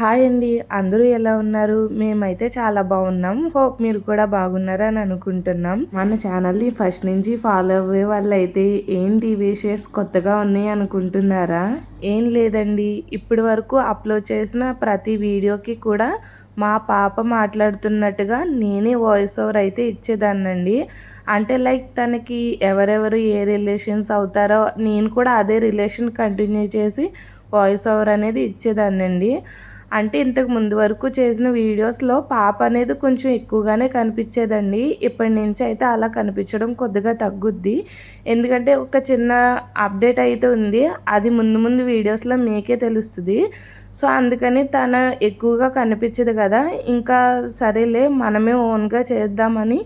Hi అండి. అందరూ ఎలా ఉన్నారు? మేమైతే చాలా బాగున్నాం. హోప్ మీరు కూడా బాగున్నారని అనుకుంటున్నాం. మన ఛానల్ని ఫస్ట్ నుంచి ఫాలో అవ్వే వాళ్ళైతే ఏంటి షేర్స్ కొత్తగా ఉన్నాయి అనుకుంటున్నారా? ఏం లేదండి. ఇప్పటి వరకు అప్లోడ్ చేసిన ప్రతి వీడియోకి కూడా మా పాప మాట్లాడుతున్నట్టుగా నేనే వాయిస్ ఓవర్ అయితే ఇచ్చేదాన్నండి. అంటే లైక్ తనకి ఎవరెవరు ఏ రిలేషన్స్ అవుతారో నేను కూడా అదే రిలేషన్ కంటిన్యూ చేసి వాయిస్ ఓవర్ అనేది ఇచ్చేదాన్నండి. అంటే ఇంతకు ముందు వరకు చేసిన వీడియోస్లో పాప అనేది కొంచెం ఎక్కువగానే కనిపించేదండి. ఇప్పటి నుంచి అయితే అలా కనిపించడం కొద్దిగా తగ్గుద్ది. ఎందుకంటే ఒక చిన్న అప్డేట్ అయితే ఉంది. అది ముందు ముందు వీడియోస్లో మీకే తెలుస్తుంది. సో అందుకని తన ఎక్కువగా కనిపించదు కదా. ఇంకా సరేలే మనమే ఓన్గా చేద్దామని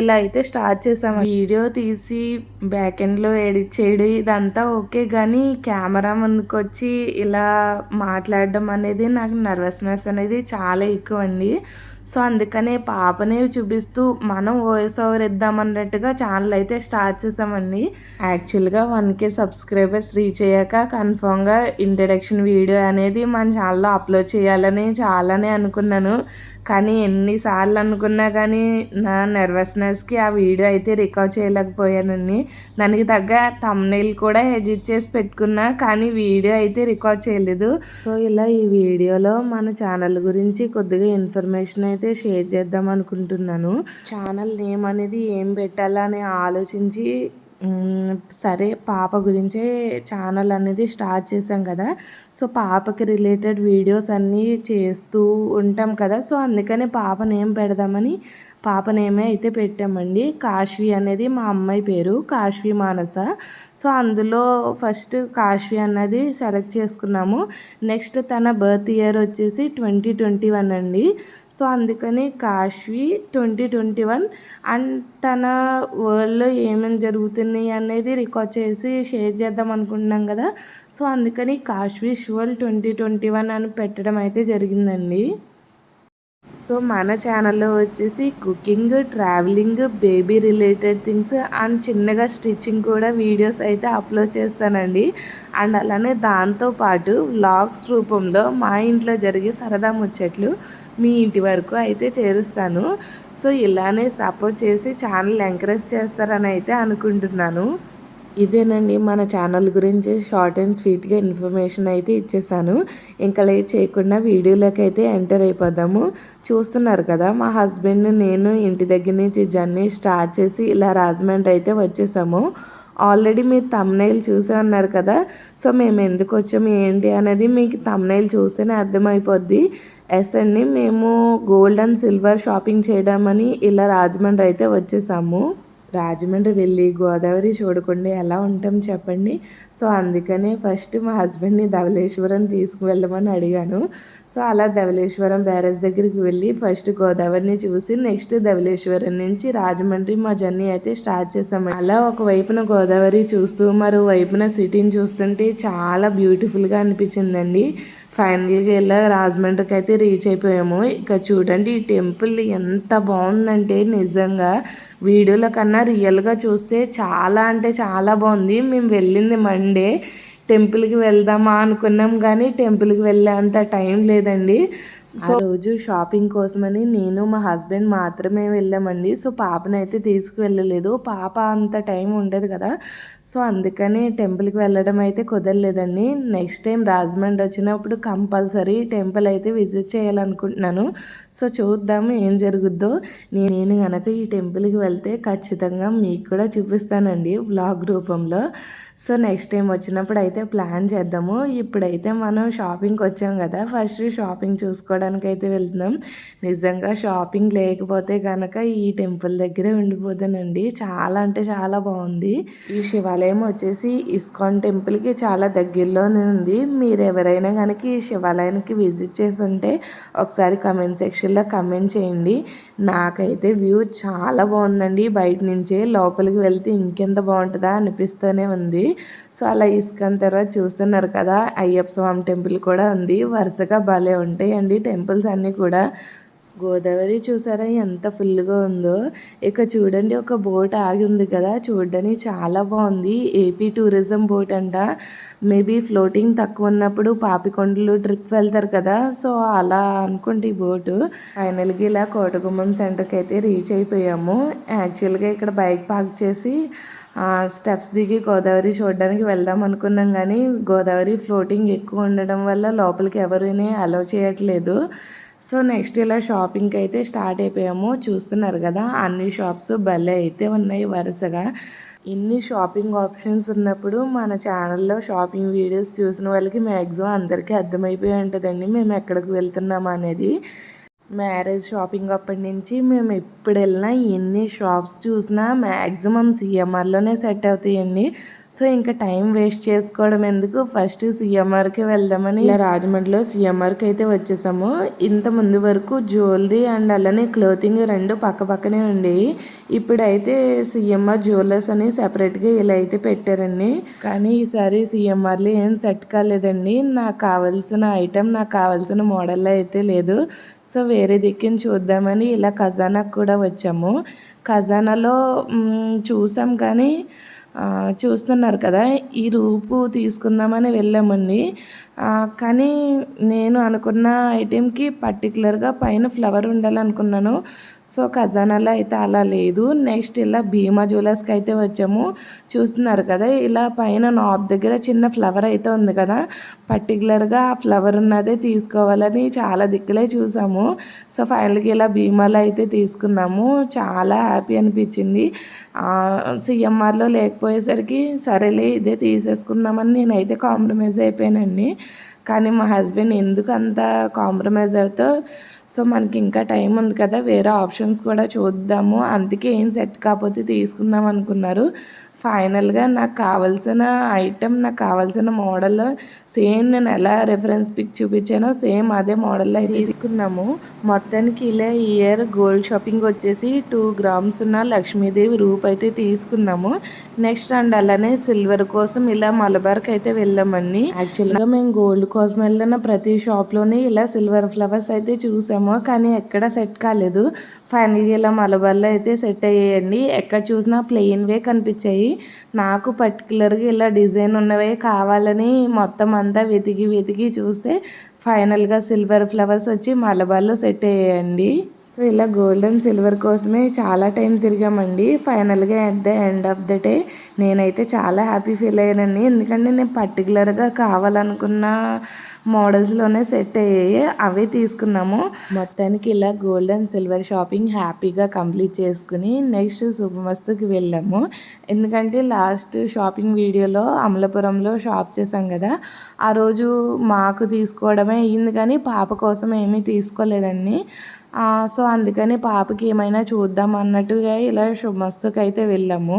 ఇలా అయితే స్టార్ట్ చేసాము వీడియో తీసి బ్యాక్ ఎండ్లో ఎడిట్ చేయడం ఇదంతా ఓకే కానీ కెమెరా ముందుకు వచ్చి ఇలా మాట్లాడడం అనేది నాకు నర్వస్నెస్ అనేది చాలా ఎక్కువ అండి సో అందుకనే పాపనే చూపిస్తూ మనం వాయిస్ ఓవర్ ఇద్దామన్నట్టుగా ఛానల్ అయితే స్టార్ట్ చేసామండి. యాక్చువల్గా వన్ కే సబ్స్క్రైబర్స్ రీచ్ అయ్యాక కన్ఫామ్గా ఇంట్రడక్షన్ వీడియో అనేది మన ఛానల్లో అప్లోడ్ చేయాలని చాలానే అనుకున్నాను. కానీ ఎన్నిసార్లు అనుకున్నా కానీ నా నర్వస్నెస్కి ఆ వీడియో అయితే రికార్డ్ చేయలేకపోయానండి. దానికి తగ్గ తమ్నైల్ కూడా ఎడిట్ చేసి పెట్టుకున్నా కానీ వీడియో అయితే రికార్డ్ చేయలేదు. సో ఇలా ఈ వీడియోలో మన ఛానల్ గురించి కొద్దిగా ఇన్ఫర్మేషన్ అయితే షేర్ చేద్దాం అనుకుంటున్నాను. ఛానల్ నేమ్ అనేది ఏం పెట్టాలని ఆలోచించి సరే పాప గురించే ఛానల్ అనేది స్టార్ట్ చేసాం కదా. సో పాపకి రిలేటెడ్ వీడియోస్ అన్నీ చేస్తూ ఉంటాం కదా. సో అందుకనే పాప నేమ్ పెడదామని పాప నేమే అయితే పెట్టామండి. కాశ్వి అనేది మా అమ్మాయి పేరు కాశ్వి మానస. సో అందులో ఫస్ట్ కాశ్వి అన్నది సెలెక్ట్ చేసుకున్నాము. నెక్స్ట్ తన బర్త్ ఇయర్ వచ్చేసి ట్వంటీ ట్వంటీ వన్ అండి. సో అందుకని Kashvi twenty twenty one. And తన వరల్డ్లో ఏమేమి జరుగుతున్నాయి అనేది రికార్డ్ చేసి షేర్ చేద్దాం అనుకుంటున్నాం కదా. సో అందుకని కాశ్వి షువల్ ట్వంటీ ట్వంటీ వన్ అని పెట్టడం అయితే జరిగిందండి. సో మన ఛానల్లో వచ్చేసి cooking traveling baby related things and చిన్నగా స్టిచ్చింగ్ కూడా వీడియోస్ అయితే అప్లోడ్ చేస్తానండి. అండ్ అలానే దాంతోపాటు వ్లాగ్స్ రూపంలో మా ఇంట్లో జరిగే సరదా ముచ్చట్లు మీ ఇంటి వరకు అయితే చేరుస్తాను. సో ఇలానే సపోర్ట్ చేసి ఛానల్ ఎంకరేజ్ చేస్తారని అయితే అనుకుంటున్నాను. ఇదేనండి మన ఛానల్ గురించి షార్ట్ అండ్ స్వీట్గా ఇన్ఫర్మేషన్ అయితే ఇచ్చేసాను. ఇంకా లేట్ చేయకుండా వీడియోలోకి అయితే ఎంటర్ అయిపోదాము. చూస్తున్నారు కదా మా హస్బెండ్ నేను ఇంటి దగ్గర నుంచి జర్నీ స్టార్ట్ చేసి ఇలా రాజమండ్రి అయితే వచ్చేసాము. ఆల్రెడీ మీరు తమ్నైల్ చూసే ఉన్నారు కదా సో మేము ఎందుకు వచ్చాము ఏంటి అనేది మీకు తమ్నైల్ చూస్తేనే అర్థమైపోద్ది. ఎస్ అండి మేము గోల్డ్ అండ్ సిల్వర్ షాపింగ్ చేయడామని ఇలా రాజమండ్రి అయితే వచ్చేసాము. రాజమండ్రి వెళ్ళి గోదావరి చూడకుండా ఎలా ఉంటాం చెప్పండి. సో అందుకనే ఫస్ట్ మా హస్బెండ్ని ధవళేశ్వరం తీసుకువెళ్ళమని అడిగాను. సో అలా ధవలేశ్వరం బ్యారేజ్ దగ్గరికి వెళ్ళి ఫస్ట్ గోదావరిని చూసి నెక్స్ట్ ధవలేశ్వరం నుంచి రాజమండ్రి మా జర్నీ అయితే స్టార్ట్ చేసాము అలా ఒకవైపున గోదావరి చూస్తూ మరో వైపున సిటీని చూస్తుంటే చాలా బ్యూటిఫుల్గా అనిపించిందండి. ఫైనల్గా ఇలా రాజమండ్రికి అయితే రీచ్ అయిపోయాము. ఇక చూడండి ఈ టెంపుల్ ఎంత బాగుందంటే నిజంగా వీడియోల కన్నా రియల్గా చూస్తే చాలా అంటే చాలా బాగుంది. మేము వెళ్ళింది మండే. టెంపుల్కి వెళ్దామా అనుకున్నాం కానీ టెంపుల్కి వెళ్ళేంత టైం లేదండి. సో రోజు షాపింగ్ కోసమని నేను మా హస్బెండ్ మాత్రమే వెళ్ళామండి. సో పాపనైతే అయితే తీసుకువెళ్ళలేదు. పాప అంత టైం ఉండదు కదా. సో అందుకని టెంపుల్కి వెళ్ళడం అయితే కుదరలేదండి. నెక్స్ట్ టైం రాజమండ్రి వచ్చినప్పుడు కంపల్సరీ టెంపుల్ అయితే విజిట్ చేయాలనుకుంటున్నాను. సో చూద్దాము ఏం జరుగుద్దో. నేను కనుక ఈ టెంపుల్కి వెళ్తే ఖచ్చితంగా మీకు కూడా చూపిస్తానండి వ్లాగ్ రూపంలో. సో నెక్స్ట్ టైం వచ్చినప్పుడు అయితే ప్లాన్ చేద్దాము. ఇప్పుడైతే మనం షాపింగ్కి వచ్చాం కదా. ఫస్ట్ షాపింగ్ చూసుకోవడం చూసుకోవడానికి అయితే వెళ్తున్నాం. నిజంగా షాపింగ్ లేకపోతే కనుక ఈ టెంపుల్ దగ్గరే ఉండిపోతానండి. చాలా అంటే చాలా బాగుంది. ఈ శివాలయం వచ్చేసి ఇస్కాన్ టెంపుల్కి చాలా దగ్గరలోనే ఉంది. మీరు ఎవరైనా కనుక ఈ శివాలయానికి విజిట్ చేసి ఉంటే ఒకసారి కమెంట్ సెక్షన్లో కమెంట్ చేయండి. నాకైతే వ్యూ చాలా బాగుందండి. బయట నుంచే లోపలికి వెళ్తే ఇంకెంత బాగుంటుందా అనిపిస్తూనే ఉంది. సో అలా ఇసుకన్ తర్వాత చూస్తున్నారు కదా అయ్యప్ప స్వామి టెంపుల్ కూడా ఉంది. వరుసగా భలే ఉంటాయండి టెంపుల్స్ అన్నీ కూడా. గోదావరి చూసారా ఎంత ఫుల్గా ఉందో. ఇక చూడండి ఒక బోట్ ఆగి ఉంది కదా. చూడడానికి చాలా బాగుంది. ఏపీ టూరిజం బోట్ అంట. మేబీ ఫ్లోటింగ్ తక్కువ ఉన్నప్పుడు పాపికొండలు ట్రిప్ వెళ్తారు కదా. సో అలా అనుకుంటే ఈ బోటు. ఫైనల్గా ఇలా కోటగుమ్మం సెంటర్కి అయితే రీచ్ అయిపోయాము. యాక్చువల్గా ఇక్కడ బైక్ పార్క్ చేసి స్టెప్స్ దిగి గోదావరి చూడడానికి వెళ్దాం అనుకున్నాం కానీ గోదావరి ఫ్లోటింగ్ ఎక్కువ ఉండడం వల్ల లోపలికి ఎవరిని అలౌ చేయట్లేదు. సో నెక్స్ట్ ఇలా షాపింగ్కి అయితే స్టార్ట్ అయిపోయాము. చూస్తున్నారు కదా అన్ని షాప్స్ భలే అయితే ఉన్నాయి వరుసగా. ఇన్ని షాపింగ్ ఆప్షన్స్ ఉన్నప్పుడు మన ఛానల్లో షాపింగ్ వీడియోస్ చూసిన వాళ్ళకి మ్యాక్సిమం అందరికీ అర్థమైపోయి ఉంటుందండి మేము ఎక్కడికి వెళ్తున్నాము అనేది. మ్యారేజ్ షాపింగ్ అప్పటి నుంచి మేము ఎప్పుడు వెళ్ళినా ఎన్ని షాప్స్ చూసినా మ్యాక్సిమం సిఎంఆర్లోనే సెట్ అవుతాయండి. సో ఇంకా టైం వేస్ట్ చేసుకోవడం ఎందుకు? ఫస్ట్ సిఎంఆర్కి వెళ్దామని ఇలా రాజమండ్రిలో సిఎంఆర్కి అయితే వచ్చేసాము. ఇంత ముందు వరకు జ్యువెలరీ అండ్ అలానే క్లోతింగ్ రెండు పక్క పక్కనే ఉండేవి. ఇప్పుడైతే సిఎంఆర్ జ్యువెలర్స్ అని సెపరేట్గా ఇలా అయితే పెట్టారండి. కానీ ఈసారి సిఎంఆర్లో ఏం సెట్ కాలేదండి. నాకు కావాల్సిన ఐటెం నాకు కావాల్సిన మోడల్లో అయితే లేదు. సో వేరే దిక్కుని చూద్దామని ఇలా ఖజానాకు కూడా వచ్చాము. ఖజానాలో చూసాం కానీ చూస్తున్నారు కదా ఈ రూపు తీసుకుందామని వెళ్ళామండి. కానీ నేను అనుకున్న ఐటెంకి పర్టికులర్గా పైన ఫ్లవర్ ఉండాలనుకున్నాను. సో ఖజానాలో అయితే అలా లేదు. నెక్స్ట్ ఇలా భీమా జ్యువెలర్స్కి అయితే వచ్చాము. చూస్తున్నారు కదా ఇలా పైన నాబ్ దగ్గర చిన్న ఫ్లవర్ అయితే ఉంది కదా పర్టికులర్గా ఆ ఫ్లవర్ ఉన్నదే తీసుకోవాలని చాలా దిక్కులే చూసాము. సో ఫైనల్గా ఇలా భీమాలో అయితే తీసుకున్నాము. చాలా హ్యాపీ అనిపించింది. సిఎంఆర్లో లేకపోయేసరికి సరేలే ఇదే తీసేసుకుందామని నేనైతే కాంప్రమైజ్ అయిపోయానండి. కానీ మా హస్బెండ్ ఎందుకు అంత కాంప్రమైజ్ అవుతో సో మనకి ఇంకా టైం ఉంది కదా వేరే ఆప్షన్స్ కూడా చూద్దాము. అందుకే ఏం సెట్ కాకపోతే తీసుకుందాం అనుకున్నారు. ఫైనల్గా నాకు కావాల్సిన ఐటెం నాకు కావాల్సిన మోడల్ సేమ్ నేను ఎలా రెఫరెన్స్ పిక్ చూపించానో సేమ్ అదే మోడల్లో అయితే తీసుకున్నాము. మొత్తానికి ఇలా ఇయర్ గోల్డ్ షాపింగ్ వచ్చేసి టూ గ్రామ్స్ ఉన్న లక్ష్మీదేవి రూప్ అయితే తీసుకున్నాము. నెక్స్ట్ అండ్ అలానే సిల్వర్ కోసం ఇలా మలబార్కి అయితే వెళ్ళామండి. యాక్చువల్గా మేము గోల్డ్ కోసం వెళ్ళిన ప్రతి షాప్లోనే ఇలా సిల్వర్ ఫ్లవర్స్ అయితే చూసాము. కానీ ఎక్కడ సెట్ కాలేదు. ఫైనల్గా ఇలా మలబార్లో అయితే సెట్ అయ్యాయండి. ఎక్కడ చూసినా ప్లెయిన్వే కనిపించాయి. నాకు పర్టికులర్గా ఇలా డిజైన్ ఉన్నవే కావాలని మొత్తం అంతా వెతికి వెతికి చూస్తే ఫైనల్గా సిల్వర్ ఫ్లవర్స్ వచ్చి మలబార్లో సెట్ అయ్యాయండి. సో ఇలా గోల్డ్ అండ్ సిల్వర్ కోసమే చాలా టైం తిరిగామండి. ఫైనల్గా at the end of the day నేనైతే చాలా హ్యాపీ ఫీల్ అయ్యానండి. ఎందుకంటే నేను పర్టికులర్గా కావాలనుకున్న మోడల్స్లోనే సెట్ అయ్యాయి అవే తీసుకున్నాము. మొత్తానికి ఇలా గోల్డ్ అండ్ సిల్వర్ షాపింగ్ హ్యాపీగా కంప్లీట్ చేసుకుని నెక్స్ట్ శుభమస్తుకి వెళ్ళాము. ఎందుకంటే లాస్ట్ షాపింగ్ వీడియోలో అమలాపురంలో షాప్ చేసాం కదా ఆ రోజు మాకు తీసుకోవడమే అయ్యింది కానీ పాప కోసం ఏమీ తీసుకోలేదండి. సో అందుకని పాపకి ఏమైనా చూద్దాం అన్నట్టుగా ఇలా శుభమస్తుకి అయితే వెళ్ళాము.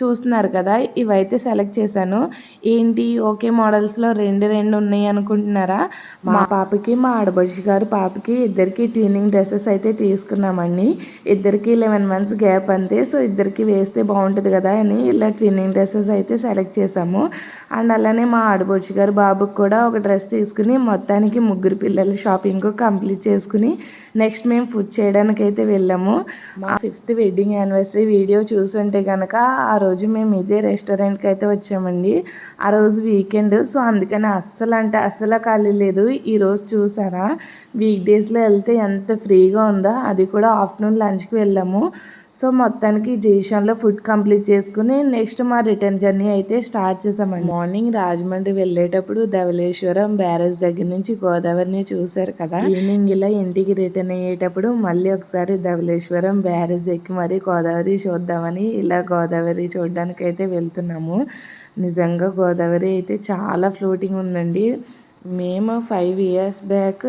చూస్తున్నారు కదా ఇవైతే సెలెక్ట్ చేశాను. ఏంటి ఓకే మోడల్స్లో రెండు రెండు ఉన్నాయి అనుకుంటున్నారా? మా పాపకి మా ఆడబడిచి గారు పాపకి ఇద్దరికి ట్యూనింగ్ డ్రెస్సెస్ అయితే తీసుకున్నామండి. ఇద్దరికి లెవెన్ మంత్స్ గ్యాప్ అంతే సో ఇద్దరికి వేస్తే బాగుంటుంది కదా అని ఇలా ట్విన్నింగ్ డ్రెస్సెస్ అయితే సెలెక్ట్ చేసాము అండ్ అలానే మా ఆడబడిచి గారు బాబుకి కూడా ఒక డ్రెస్ తీసుకుని మొత్తానికి ముగ్గురు పిల్లల షాపింగ్ కంప్లీట్ చేసుకుని నెక్స్ట్ మేము ఫుడ్ చేయడానికి అయితే వెళ్ళాము. మా ఫిఫ్త్ వెడ్డింగ్ యానివర్సరీ వీడియో చూసుంటే కనుక ఆ రోజు మేము ఇదే రెస్టారెంట్కి అయితే వచ్చామండి. ఆ రోజు వీకెండ్. సో అందుకని అస్సలు అంటే అస్సలు ఖాళీ లేదు. ఈరోజు చూసారా? వీక్ డేస్లో వెళ్తే ఎంత ఫ్రీగా ఉందో అది కూడా ఆఫ్టర్నూన్ లంచ్కి వెళ్ళాము. సో మొత్తానికి జేషన్లో ఫుడ్ కంప్లీట్ చేసుకుని నెక్స్ట్ మా రిటర్న్ జర్నీ అయితే స్టార్ట్ చేసామండి. మార్నింగ్ రాజమండ్రి వెళ్ళేటప్పుడు ధవలేశ్వరం బ్యారేజ్ దగ్గర నుంచి గోదావరిని చూసారు కదా? ఈవినింగ్. ఇలా ఇంటికి రిటర్న్ అయ్యేటప్పుడు మళ్ళీ ఒకసారి ధవలేశ్వరం బ్యారేజ్ ఎక్కి మరీ గోదావరి చూద్దామని ఇలా గోదావరి చూడడానికి అయితే వెళ్తున్నాము. నిజంగా గోదావరి అయితే చాలా ఫ్లోటింగ్ ఉందండి. మేము ఫైవ్ ఇయర్స్ బ్యాక్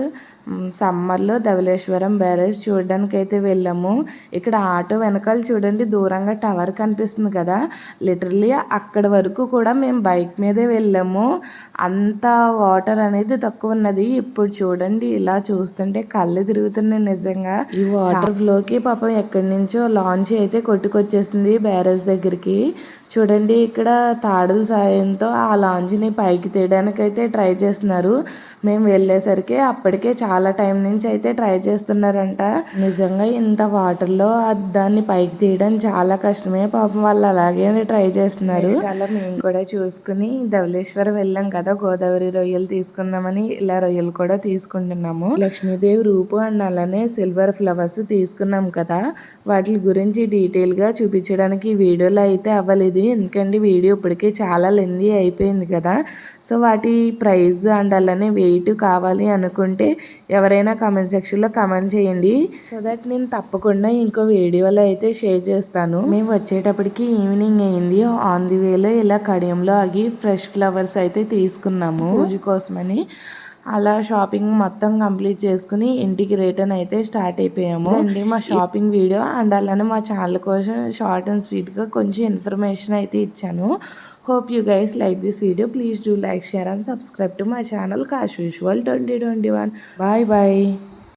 సమ్మర్లో ధవళేశ్వరం బ్యారేజ్ చూడడానికి అయితే వెళ్ళాము. ఇక్కడ ఆటో వెనకాల చూడండి దూరంగా టవర్ కనిపిస్తుంది కదా. లిటరలీ అక్కడ వరకు కూడా మేము బైక్ మీదే వెళ్ళాము. అంత వాటర్ అనేది తక్కువ ఉన్నది. ఇప్పుడు చూడండి ఇలా చూస్తుంటే కళ్ళు తిరుగుతున్నాయి నిజంగా. ఈ వాటర్ ఫ్లోకి పాపం ఎక్కడి నుంచో లాంచ్ అయితే కొట్టుకొచ్చేసింది బ్యారేజ్ దగ్గరికి. చూడండి ఇక్కడ తాడుల సాయంతో ఆ లాంచ్ని పైకి తీయడానికి అయితే ట్రై చేస్తున్నారు. చేస్తున్నారు మేము వెళ్ళేసరికి అప్పటికే చాలా టైం నుంచి అయితే ట్రై చేస్తున్నారంట. నిజంగా ఇంత వాటర్లో దాన్ని పైకి తీయడం చాలా కష్టమే. పాపం వాళ్ళు అలాగే ట్రై చేస్తున్నారు. అలా మేము కూడా చూసుకుని ధవళేశ్వరం వెళ్ళాం కదా గోదావరి రొయ్యలు తీసుకుందామని ఇలా రొయ్యలు కూడా తీసుకుంటున్నాము. లక్ష్మీదేవి రూపు అండ్ అలానే సిల్వర్ ఫ్లవర్స్ తీసుకున్నాం కదా. వాటి గురించి డీటెయిల్గా చూపించడానికి వీడియోలో అయితే అవ్వలేదు. ఎందుకంటే వీడియో ఇప్పటికే చాలా లెందీ అయిపోయింది కదా. సో వాటి ప్రైస్ అండ్ అలానే వెయిట్ కావాలి అనుకుంటే ఎవరైనా కామెంట్ సెక్షన్లో కామెంట్ చేయండి. సో దట్ నేను తప్పకుండా ఇంకో వీడియోలో అయితే షేర్ చేస్తాను. మేము వచ్చేటప్పటికి ఈవినింగ్ అయింది. ఆన్ ది వేలో ఇలా కడియంలో ఆగి ఫ్రెష్ ఫ్లవర్స్ అయితే తీసుకున్నాము. పూజ కోసమని. అలా షాపింగ్ మొత్తం కంప్లీట్ చేసుకుని ఇంటికి రిటర్న్ అయితే స్టార్ట్ అయిపోయాము. అండి మా షాపింగ్ వీడియో. అండ్ అలానే మా ఛానల్ కోసం షార్ట్ అండ్ స్వీట్గా కొంచెం ఇన్ఫర్మేషన్ అయితే ఇచ్చాను. Hope you guys like this video. Please do like share and subscribe to my channel Kash visual twenty twenty one. Bye bye.